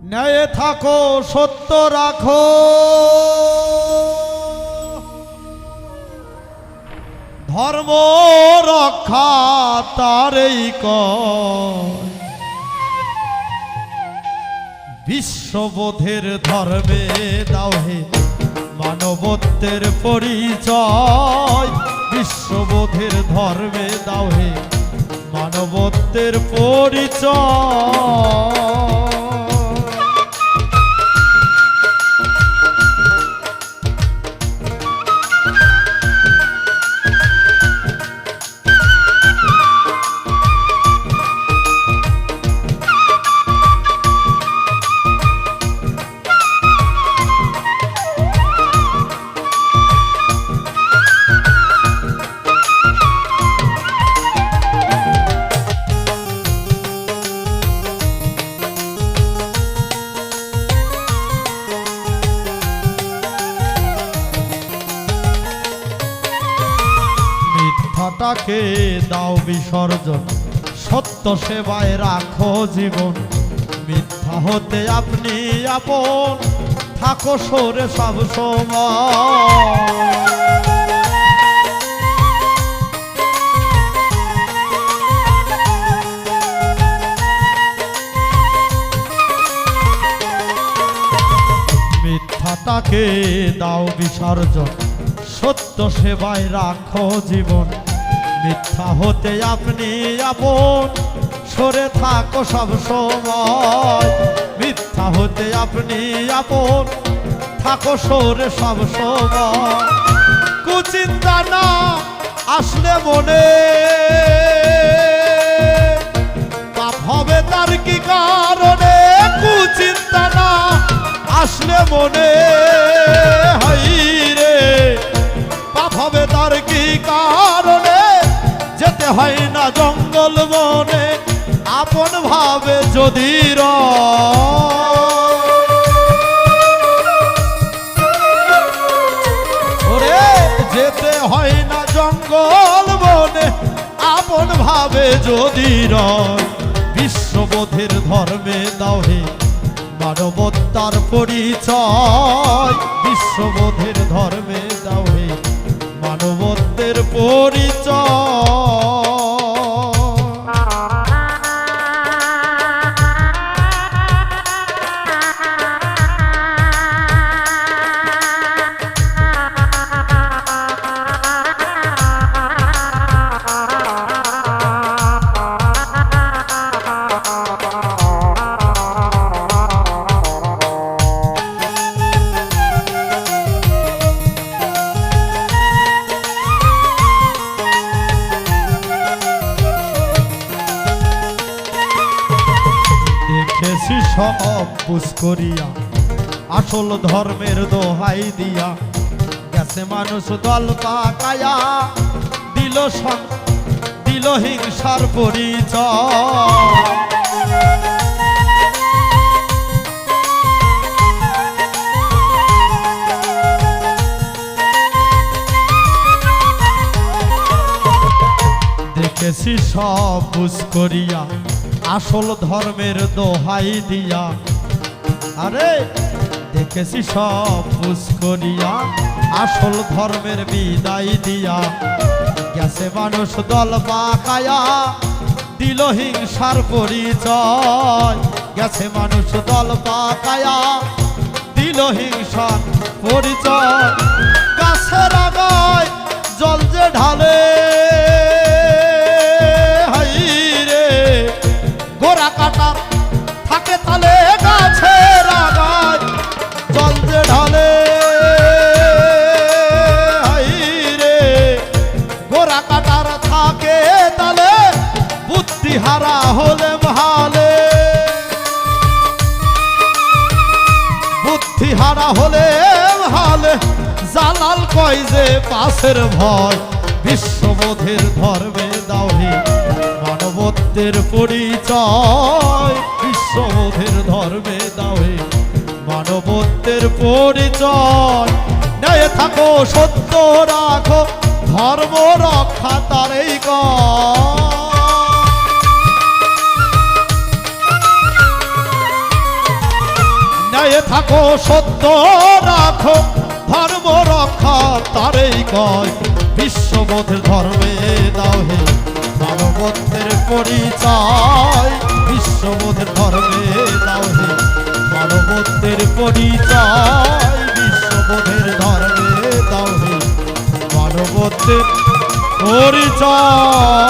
ন্যায়ে থাকো, সত্য রাখো। ধর্ম রক্ষা তারই বিশ্ববোধের ধর্মে দাও হে মানবত্বের পরিচয়। বিশ্ববোধের ধর্মে দাও হে মানবত্বের পরিচয়। মিথ্যাটাকে দাও বিসর্জন। সত্য সেবায় রাখো জীবন। মিথ্যা হতে আপনি আপন। থাকো সরে সব মিথ্যাটাকে দাও বিসর্জন। সত্য সেবায় রাখো জীবন। মিথ্যা হতে আপনি আপন। সরে থাকো সব সময়। মিথ্যা হতে আপনি আপন। থাকো সরে সব সময়। কুচিন্তা না আসলে মনে। পাপ হবে তার কি কারণে? কুচিন্তা না আসলে মনে। হাই। হয় না জঙ্গল বনে, আপন ভাবে যদি। ওরে, যেতে হয় না জঙ্গল বনে, আপন ভাবে যদি বিশ্ববোধের ধর্মে দাও মানবতার পরিচয়, বিশ্ববোধের পুষ করিয়া, আসল ধর্মের দোহাই দিয়া, গেছে মানুষ দল পাকায়া, দিল দিল হিংসার পরিচয়। দেখেছি সব বুঝ করিয়া আসল ধর্মের দোহাই দিয়া। আরে, দেখেছি সব করিয়া। আসল ধর্মের বিদায় দিয়া। গেছে মানুষ দল পাকায়া দিল হিংসার পরিচয়। গেছে মানুষ দল পাকায়া দিল হিংসার পরিচয়। গাছের আগায় হলে ভালে জালাল কয় যে পাশের ভয় বিশ্ববোধের ধর্মে দাওহি, মানবত্বের পরিচয়। বিশ্ববোধের ধর্মে দাওহি, মানবত্বের পরিচয়। ন্যায় থাকো, সত্য রাখো, ধর্ম রক্ষা তারই কর। থাকো সত্য রাখো, ধর্ম রক্ষা তারেই কয়। বিশ্ববোধের ধর্মে দাও হে মানবত্বের পরিচয়। বিশ্ববোধের ধর্মে দাও হে মানবত্বের পরিচয়। বিশ্ববোধের ধর্মে দাও হে মানবত্বের পরিচয়।